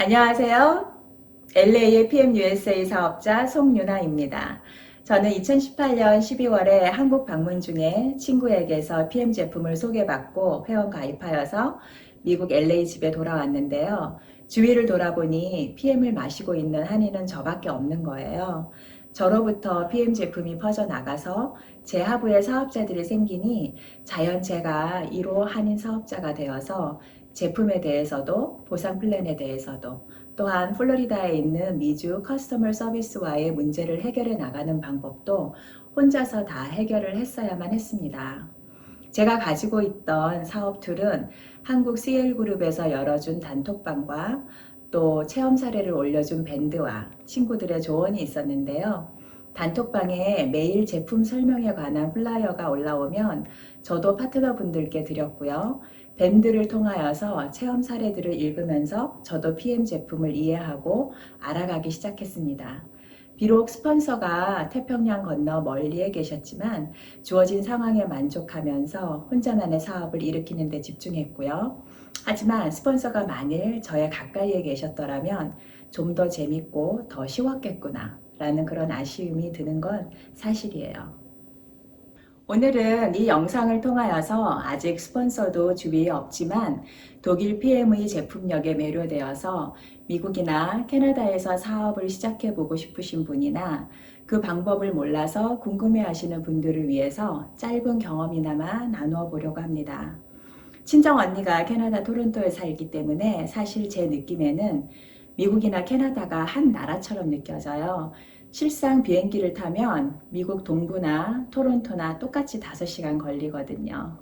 안녕하세요. LA의 PMUSA 사업자 송윤아입니다. 저는 2018년 12월에 한국 방문 중에 친구에게서 PM 제품을 소개받고 회원 가입하여서 미국 LA 집에 돌아왔는데요. 주위를 돌아보니 PM을 마시고 있는 한인은 저밖에 없는 거예요. 저로부터 PM 제품이 퍼져나가서 제 하부에 사업자들이 생기니 자연 제가 1호 한인 사업자가 되어서 제품에 대해서도 보상 플랜에 대해서도 또한 플로리다에 있는 미주 커스터머 서비스와의 문제를 해결해 나가는 방법도 혼자서 다 해결을 했어야만 했습니다. 제가 가지고 있던 사업 툴은 한국 CL그룹에서 열어준 단톡방과 또 체험 사례를 올려준 밴드와 친구들의 조언이 있었는데요. 단톡방에 매일 제품 설명에 관한 플라이어가 올라오면 저도 파트너분들께 드렸고요. 밴드를 통하여서 체험 사례들을 읽으면서 저도 PM 제품을 이해하고 알아가기 시작했습니다. 비록 스폰서가 태평양 건너 멀리에 계셨지만 주어진 상황에 만족하면서 혼자만의 사업을 일으키는 데 집중했고요. 하지만 스폰서가 만일 저의 가까이에 계셨더라면 좀 더 재밌고 더 쉬웠겠구나 라는 그런 아쉬움이 드는 건 사실이에요. 오늘은 이 영상을 통하여서 아직 스폰서도 주위에 없지만 독일 PM의 제품력에 매료되어서 미국이나 캐나다에서 사업을 시작해 보고 싶으신 분이나 그 방법을 몰라서 궁금해 하시는 분들을 위해서 짧은 경험이나마 나누어 보려고 합니다. 친정 언니가 캐나다 토론토에 살기 때문에 사실 제 느낌에는 미국이나 캐나다가 한 나라처럼 느껴져요. 실상 비행기를 타면 미국 동부나 토론토나 똑같이 5시간 걸리거든요.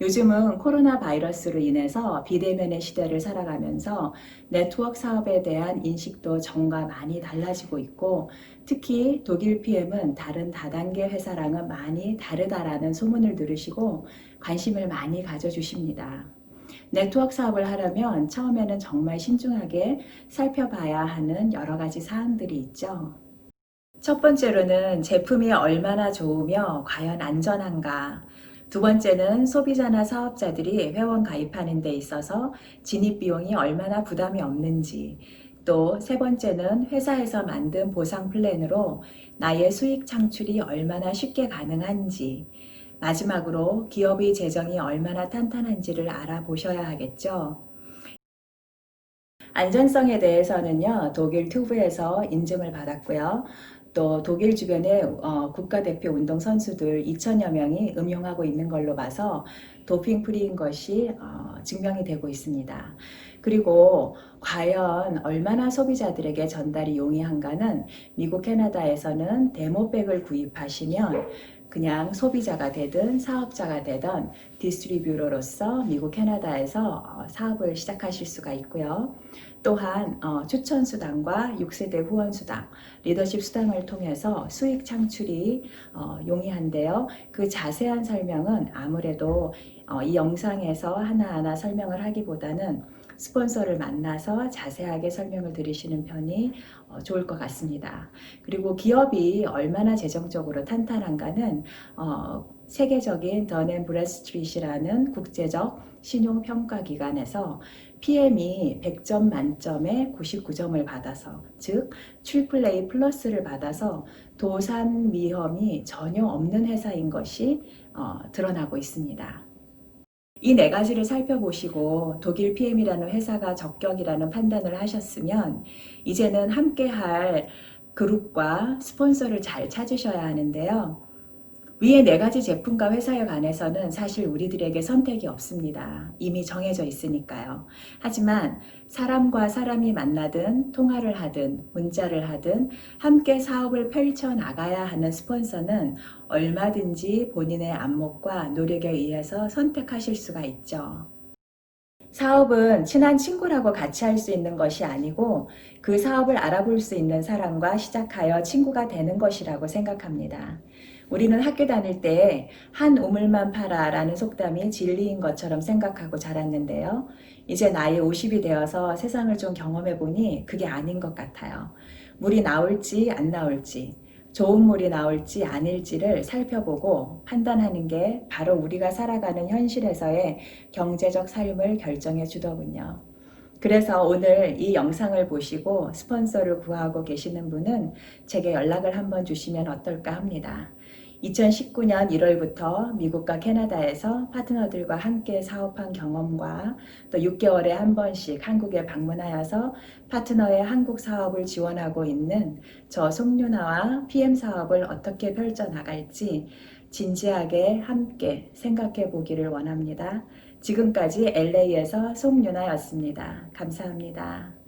요즘은 코로나 바이러스로 인해서 비대면의 시대를 살아가면서 네트워크 사업에 대한 인식도 전과 많이 달라지고 있고 특히 독일 PM은 다른 다단계 회사랑은 많이 다르다라는 소문을 들으시고 관심을 많이 가져주십니다. 네트워크 사업을 하려면 처음에는 정말 신중하게 살펴봐야 하는 여러 가지 사항들이 있죠. 첫 번째로는 제품이 얼마나 좋으며 과연 안전한가. 두 번째는 소비자나 사업자들이 회원 가입하는 데 있어서 진입 비용이 얼마나 부담이 없는지. 또 세 번째는 회사에서 만든 보상 플랜으로 나의 수익 창출이 얼마나 쉽게 가능한지. 마지막으로 기업의 재정이 얼마나 탄탄한지를 알아보셔야 하겠죠. 안전성에 대해서는요, 독일 튜브에서 인증을 받았고요. 또 독일 주변의 어, 국가대표 운동 선수들 2천여 명이 음용하고 있는 걸로 봐서 도핑 프리인 것이 어, 증명이 되고 있습니다. 그리고 과연 얼마나 소비자들에게 전달이 용이한가는 미국 캐나다에서는 데모백을 구입하시면 그냥 소비자가 되든 사업자가 되든 디스트리뷰러로서 미국 캐나다에서 어, 사업을 시작하실 수가 있고요. 또한 어, 추천 수당과 6세대 후원 수당, 리더십 수당을 통해서 수익 창출이 어, 용이한데요. 그 자세한 설명은 아무래도 어, 이 영상에서 하나하나 설명을 하기보다는 스폰서를 만나서 자세하게 설명을 들으시는 편이 어, 좋을 것 같습니다. 그리고 기업이 얼마나 재정적으로 탄탄한가는 어, 세계적인 던앤 브래스트릿이라는 국제적 신용평가기관에서 PM이 100점 만점에 99점을 받아서 즉 트리플 A 플러스를 받아서 도산 위험이 전혀 없는 회사인 것이 어, 드러나고 있습니다. 이 네 가지를 살펴보시고 독일 PM이라는 회사가 적격이라는 판단을 하셨으면 이제는 함께 할 그룹과 스폰서를 잘 찾으셔야 하는데요. 위에 네 가지 제품과 회사에 관해서는 사실 우리들에게 선택이 없습니다. 이미 정해져 있으니까요. 하지만 사람과 사람이 만나든 통화를 하든 문자를 하든 함께 사업을 펼쳐 나가야 하는 스폰서는 얼마든지 본인의 안목과 노력에 의해서 선택하실 수가 있죠. 사업은 친한 친구라고 같이 할 수 있는 것이 아니고 그 사업을 알아볼 수 있는 사람과 시작하여 친구가 되는 것이라고 생각합니다. 우리는 학교 다닐 때 한 우물만 팔아 라는 속담이 진리인 것처럼 생각하고 자랐는데요. 이제 나이 50이 되어서 세상을 좀 경험해 보니 그게 아닌 것 같아요. 물이 나올지 안 나올지, 좋은 물이 나올지 아닐지를 살펴보고 판단하는 게 바로 우리가 살아가는 현실에서의 경제적 삶을 결정해 주더군요. 그래서 오늘 이 영상을 보시고 스폰서를 구하고 계시는 분은 제게 연락을 한번 주시면 어떨까 합니다. 2019년 1월부터 미국과 캐나다에서 파트너들과 함께 사업한 경험과 또 6개월에 한 번씩 한국에 방문하여서 파트너의 한국 사업을 지원하고 있는 저 송윤아와 PM 사업을 어떻게 펼쳐나갈지 진지하게 함께 생각해 보기를 원합니다. 지금까지 LA에서 송윤아였습니다. 감사합니다.